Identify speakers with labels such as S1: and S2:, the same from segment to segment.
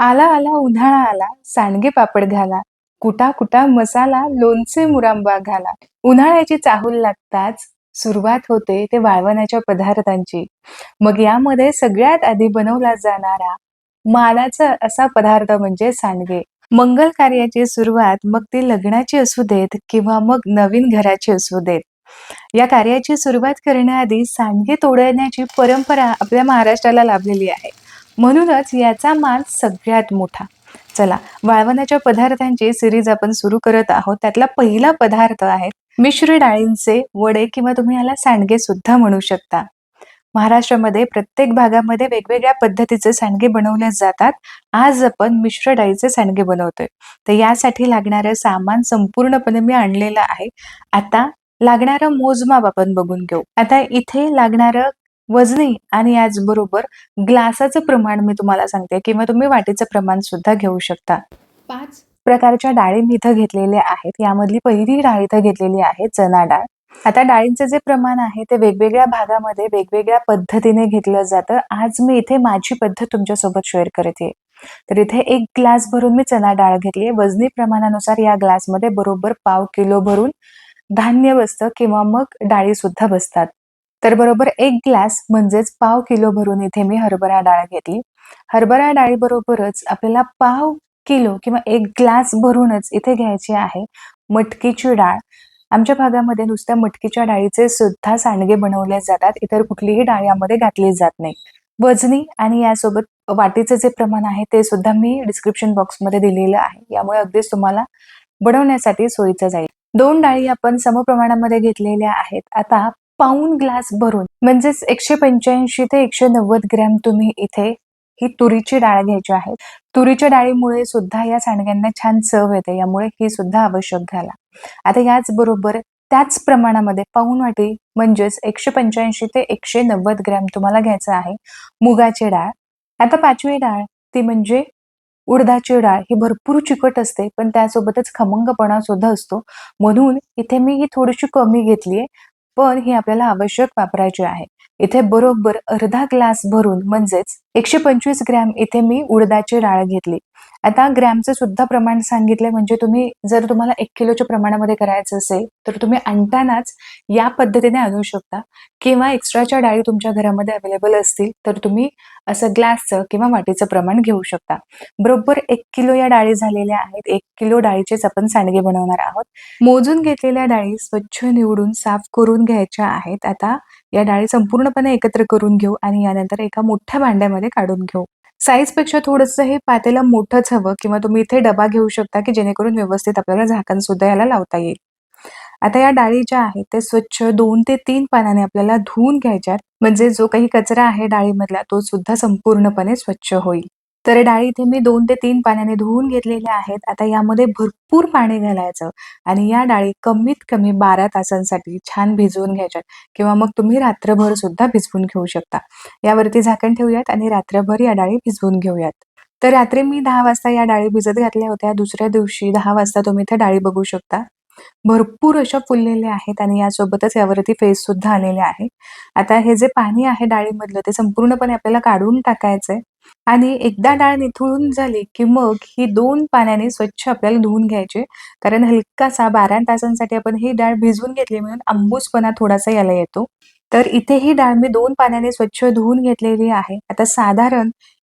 S1: आला आला उन्हाळा आला सांडगे पापड घाला कुटा कुटा मसाला लोणचे मुरांबा घाला. उन्हाळ्याची चाहूल लागताच सुरुवात होते ते वाळवण्याच्या पदार्थांची. मग यामध्ये सगळ्यात आधी बनवला जाणारा मानाचा असा पदार्थ म्हणजे सांडगे. मंगल कार्याची सुरुवात मग ती लग्नाची असू देत किंवा मग नवीन घराची असू देत. या कार्याची सुरुवात करण्याआधी सांडगे तोडण्याची परंपरा आपल्या महाराष्ट्राला लाभलेली आहे. म्हणूनच याचा मान सगळ्यात मोठा. चला वाळवणाच्या पदार्थांची सिरीज आपण सुरू करत आहोत. त्यातला पहिला पदार्थ आहे मिश्र डाळींचे वडे किंवा तुम्ही याला सांडगे सुद्धा म्हणू शकता. महाराष्ट्रामध्ये प्रत्येक भागामध्ये वेगवेगळ्या पद्धतीचे सांडगे बनवले जातात. आज आपण मिश्र डाळीचे सांडगे बनवतोय. तर यासाठी लागणारं सामान संपूर्णपणे मी आणलेलं आहे. आता लागणारं मोजमाप आपण बघून घेऊ. आता इथे लागणारं वजनी आणि याचबरोबर ग्लासाचं प्रमाण मी तुम्हाला सांगते किंवा तुम्ही वाटीचं प्रमाण सुद्धा घेऊ शकता. पाच. प्रकारच्या डाळी मी इथं घेतलेल्या आहेत. यामधली पहिली डाळ इथं घेतलेली आहे चना डाळ. आता डाळींचं जे प्रमाण आहे ते वेगवेगळ्या भागामध्ये वेगवेगळ्या पद्धतीने घेतलं जातं. आज मी इथे माझी पद्धत तुमच्यासोबत शेअर करते. तर इथे एक ग्लास भरून मी चना डाळ घेतली वजनी प्रमाणानुसार या ग्लासमध्ये बरोबर पाव किलो भरून धान्य बसतं किंवा मग डाळी सुद्धा बसतात. तर बरोबर एक ग्लास म्हणजेच पाव किलो भरून इथे मी हरभरा डाळ घेतली. हरभरा डाळी बरोबरच आपल्याला पाव किलो किंवा एक ग्लास भरूनच इथे घ्यायची आहे मटकीची डाळ. आमच्या भागामध्ये नुसत्या मटकीच्या डाळीचे सुद्धा सांडगे बनवले जातात. इतर कुठलीही डाळ यामध्ये घातली जात नाही. वजनी आणि यासोबत वाटीचं जे प्रमाण आहे ते सुद्धा मी डिस्क्रिप्शन बॉक्समध्ये दिलेलं आहे. यामुळे अगदीच तुम्हाला बनवण्यासाठी सोयीचं जाईल. दोन डाळी आपण समप्रमाणामध्ये घेतलेल्या आहेत. आता पाऊन ग्लास भरून म्हणजेच एकशे पंच्याऐंशी ते एकशे नव्वद ग्रॅम तुम्ही इथे ही तुरीची डाळ घ्यायची आहे. तुरीच्या डाळीमुळे सुद्धा या सांडग्यांना छान चव येते यामुळे ही सुद्धा आवश्यक घाला आता याच बरोबर त्याच प्रमाणामध्ये पाऊन वाटी म्हणजेच एकशे पंच्याऐंशी ते एकशे नव्वद ग्रॅम तुम्हाला घ्यायचं आहे मुगाची डाळ. आता पाचवी डाळ ती म्हणजे उडदाची डाळ ही भरपूर चिकट असते पण त्यासोबतच खमंगपणा सुद्धा असतो. म्हणून इथे मी ही थोडीशी कमी घेतलीये पण ही आपल्याला आवश्यक वापरायची आहे. इथे बरोबर अर्धा ग्लास भरून म्हणजेच एकशे पंचवीस ग्रॅम इथे मी उडदाची डाळ घेतली. आता ग्रॅमचं सुद्धा प्रमाण सांगितलंय म्हणजे तुम्ही जर तुम्हाला एक किलोच्या प्रमाणामध्ये करायचं असेल तर तुम्ही आणतानाच या पद्धतीने आणू शकता. किंवा एक्स्ट्राच्या डाळी तुमच्या घरामध्ये अवेलेबल असतील तर तुम्ही असं ग्लासचं किंवा वाटीचं प्रमाण घेऊ शकता. बरोबर एक किलो या डाळी झालेल्या आहेत. एक किलो डाळीचेच आपण सांडगे बनवणार आहोत. मोजून घेतलेल्या डाळी स्वच्छ निवडून साफ करून घ्यायच्या आहेत. आता या डाळी संपूर्णपणे एकत्र करून घेऊ आणि यानंतर एका मोठ्या भांड्यामध्ये काढून घेऊ. साईजपेक्षा थोडंसं हे पातेला मोठंच हवं किंवा तुम्ही इथे डबा घेऊ शकता की जेणेकरून व्यवस्थित आपल्याला झाकण सुद्धा याला लावता येईल. आता या डाळी ज्या आहेत ते स्वच्छ दोन ते तीन पानाने आपल्याला धुवून घ्यायच्यात म्हणजे जो काही कचरा आहे डाळीमधला तो सुद्धा संपूर्णपणे स्वच्छ होईल. तर डाळी इथे मी दोन ते तीन पाण्याने धुवून घेतलेल्या आहेत. आता यामध्ये भरपूर पाणी घालायचं आणि या डाळी कमीत कमी बारा तासांसाठी छान भिजवून घ्यायच्यात किंवा मग तुम्ही रात्रभर सुद्धा भिजवून घेऊ शकता. यावरती झाकण ठेवूयात आणि रात्रभर या डाळी भिजवून घेऊयात. तर रात्री मी दहा वाजता या डाळी भिजत घातल्या होत्या. दुसऱ्या दिवशी दहा वाजता तुम्ही इथे डाळी बघू शकता. भरपूर अशा फुललेल्या आहेत आणि यासोबतच यावरती फेस सुद्धा आलेले आहे. आता हे जे पाणी आहे डाळीमधलं ते संपूर्णपणे आपल्याला काढून टाकायचंय. आणि एकदा डाळ निथळून झाली की मग ही दोन पाण्याने स्वच्छ आपल्याला धुवून घ्यायचे. कारण हलकासा बारा तासांसाठी आपण ही डाळ भिजवून घेतली म्हणून आंबूसपणा थोडासा याला येतो. तर इथे ही डाळ मी दोन पाण्याने स्वच्छ धुवून घेतलेली आहे. आता साधारण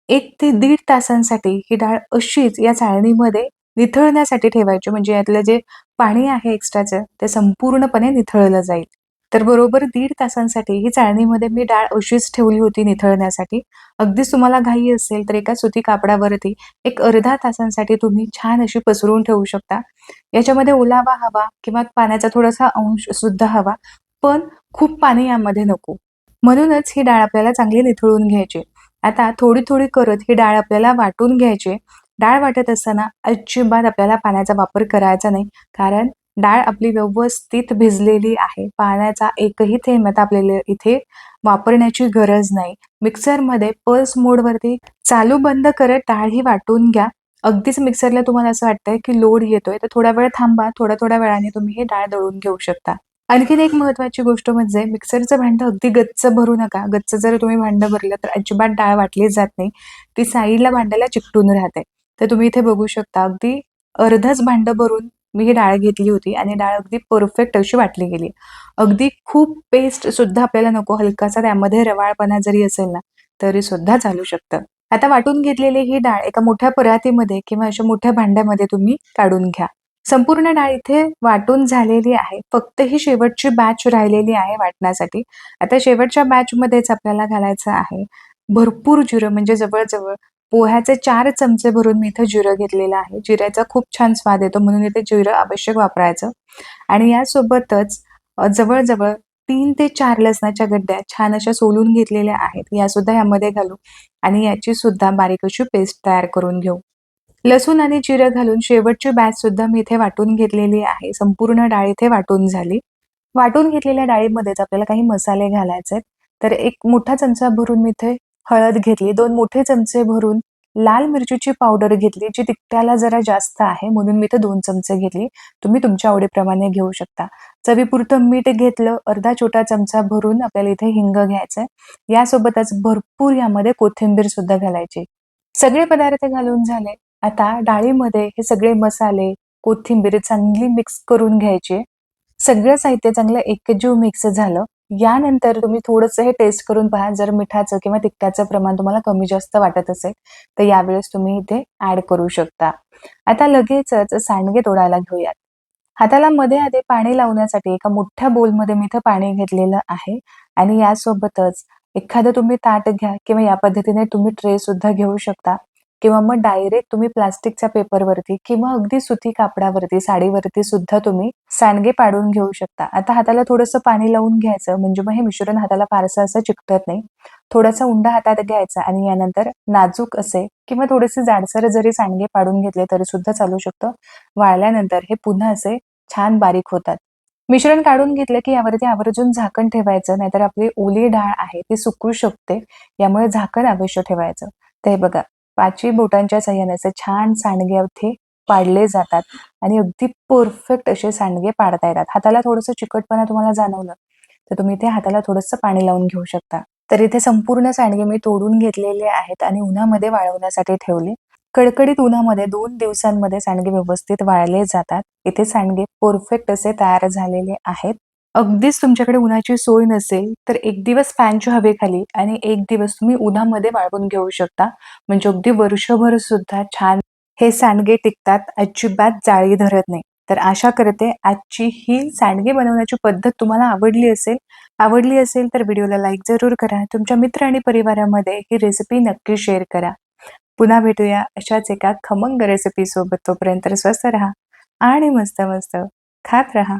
S1: एक ते दीड तासांसाठी ही डाळ अशीच या चाळणीमध्ये निथळण्यासाठी ठेवायची. म्हणजे यातलं जे पाणी आहे एक्स्ट्राचं ते संपूर्णपणे निथळलं जाईल. तर बरोबर दीड तासांसाठी ही चाळणीमध्ये मी डाळ अशीच ठेवली होती निथळण्यासाठी. अगदीच तुम्हाला घाई असेल तर एका सुती कापडावरती एक अर्धा तासांसाठी तुम्ही छान अशी पसरवून ठेवू शकता. याच्यामध्ये ओलावा हवा किंवा पाण्याचा थोडासा अंश सुद्धा हवा पण खूप पाणी यामध्ये नको. म्हणूनच ही डाळ आपल्याला चांगली निथळून घ्यायची. आता थोडी थोडी करत ही डाळ आपल्याला वाटून घ्यायची. डाळ वाटत असताना अजिबात आपल्याला पाण्याचा वापर करायचा नाही कारण डाळ आपली व्यवस्थित भिजलेली आहे. पाण्याचा एकही थेंब आता आपल्याला इथे वापरण्याची गरज नाही. मिक्सरमध्ये पल्स मोडवरती चालू बंद करत डाळ ही वाटून घ्या. अगदीच मिक्सरला तुम्हाला असं वाटतंय की लोड येतोय तर थोडा वेळ थांबा. थोड्या थोड्या वेळाने तुम्ही हे डाळ दळून घेऊ शकता. आणखीन एक महत्वाची गोष्ट म्हणजे मिक्सरचं भांडं अगदी गच्च भरू नका. गच्च जर तुम्ही भांडं भरलं तर अजिबात डाळ वाटली जात नाही. ती साईडला भांड्याला चिकटून राहते. तर तुम्ही इथे बघू शकता अगदी अर्धच भांडं भरून मी ही डाळ घेतली होती आणि डाळ अगदी परफेक्ट अशी वाटली गेली. अगदी खूप पेस्ट सुद्धा आपल्याला नको हलकासा त्यामध्ये रवाळपणा जरी असेल ना तरी सुद्धा चालू शकतं. आता वाटून घेतलेली ही डाळ एका मोठ्या परातीमध्ये किंवा अशा मोठ्या भांड्यामध्ये तुम्ही काढून घ्या. संपूर्ण डाळ इथे वाटून झालेली आहे. फक्त ही शेवटची बॅच राहिलेली आहे वाटण्यासाठी. आता शेवटच्या बॅच मध्येच आपल्याला घालायचं आहे. भरपूर जिरं म्हणजे जवळजवळ पोह्याचे चार चमचे भरून मी इथं जिरं घेतलेलं आहे. जिऱ्याचा खूप छान स्वाद येतो म्हणून इथे जिरं आवश्यक वापरायचं. आणि यासोबतच जवळजवळ तीन ते चार लसणाच्या गड्ड्या छान अशा सोलून घेतलेल्या आहेत. या सुद्धा यामध्ये घालू आणि याची सुद्धा बारीक अशी पेस्ट तयार करून घेऊ. लसूण आणि जिरं घालून शेवटची बॅच सुद्धा मी इथे वाटून घेतलेली आहे. संपूर्ण डाळ इथे वाटून झाली. वाटून घेतलेल्या डाळीमध्येच आपल्याला काही मसाले घालायचे तर एक मोठा चमचा भरून मी इथे हळद घेतली दोन मोठे चमचे भरून लाल मिरचीची पावडर घेतली जी तिखट्याला जरा जास्त आहे म्हणून मी ते दोन चमचे घेतली. तुम्ही तुमच्या आवडीप्रमाणे घेऊ शकता. चवीपुरतं मीठ घेतलं अर्धा छोटा चमचा भरून आपल्याला इथे हिंग घ्यायचंय. यासोबतच भरपूर यामध्ये कोथिंबीर सुद्धा घालायची. सगळे पदार्थ घालून झाले. आता डाळीमध्ये हे सगळे मसाले कोथिंबीर चांगली मिक्स करून घ्यायची. सगळं साहित्य चांगलं एकजीव मिक्स झालं. यानंतर तुम्ही थोडंसं हे टेस्ट करून पहा जर मिठाचं किंवा तिखटाचं प्रमाण तुम्हाला कमी जास्त वाटत असेल तर यावेळेस तुम्ही इथे ऍड करू शकता. आता लगेचच सांडगे तोडायला घेऊयात. हाताला मध्ये आधी पाणी लावण्यासाठी एका मोठ्या बोलमध्ये मी इथं पाणी घेतलेलं आहे आणि यासोबतच एखादं तुम्ही ताट घ्या किंवा या पद्धतीने तुम्ही ट्रे सुद्धा घेऊ शकता. किंवा मग डायरेक्ट तुम्ही प्लास्टिकच्या पेपरवरती किंवा अगदी सुती कापडावरती साडीवरती सुद्धा तुम्ही सांडगे पाडून घेऊ शकता. आता हाताला थोडंसं पाणी लावून घ्यायचं म्हणजे मग हे मिश्रण हाताला फारसं असं चिकटत नाही. थोडासा उंडा हातात घ्यायचा आणि यानंतर नाजूक असे किंवा थोडेसे जाडसर जरी सांडगे पाडून घेतले तरी सुद्धा चालू शकतं. वाळल्यानंतर हे पुन्हा असे छान बारीक होतात. मिश्रण काढून घेतलं की यावरती आवर्जून झाकण ठेवायचं नाहीतर आपली ओली डाळ आहे ती सुकू शकते. यामुळे झाकण अवश्य ठेवायचं. ते बघा पाचवी बोटांच्या सहाय्याने असे छान सांडगे इथे पाडले जातात आणि अगदी परफेक्ट असे सांडगे पाडता येतात. हाताला थोडंसं चिकटपणा तुम्हाला जाणवलं तर तुम्ही इथे हाताला थोडंसं पाणी लावून घेऊ शकता. तर इथे संपूर्ण सांडगे मी तोडून घेतलेले आहेत आणि उन्हामध्ये वाळवण्यासाठी ठेवले. कडकडीत उन्हामध्ये दोन दिवसांमध्ये सांडगे व्यवस्थित वाळले जातात. इथे सांडगे परफेक्ट असे तयार झालेले आहेत. अगदीच तुमच्याकडे उन्हाची सोय नसेल तर एक दिवस फॅनच्या हवेखाली आणि एक दिवस तुम्ही उन्हामध्ये वाळवून घेऊ शकता. म्हणजे अगदी वर्षभर सुद्धा छान हे सांडगे टिकतात अजिबात जाळी धरत नाही. तर आशा करते आजची ही सांडगे बनवण्याची पद्धत तुम्हाला आवडली असेल. आवडली असेल तर व्हिडिओला लाईक जरूर करा. तुमच्या मित्र आणि परिवारामध्ये ही रेसिपी नक्की शेअर करा. पुन्हा भेटूया अशाच एका खमंग रेसिपीसोबत. तोपर्यंत स्वस्त राहा आणि मस्त मस्त खात राहा.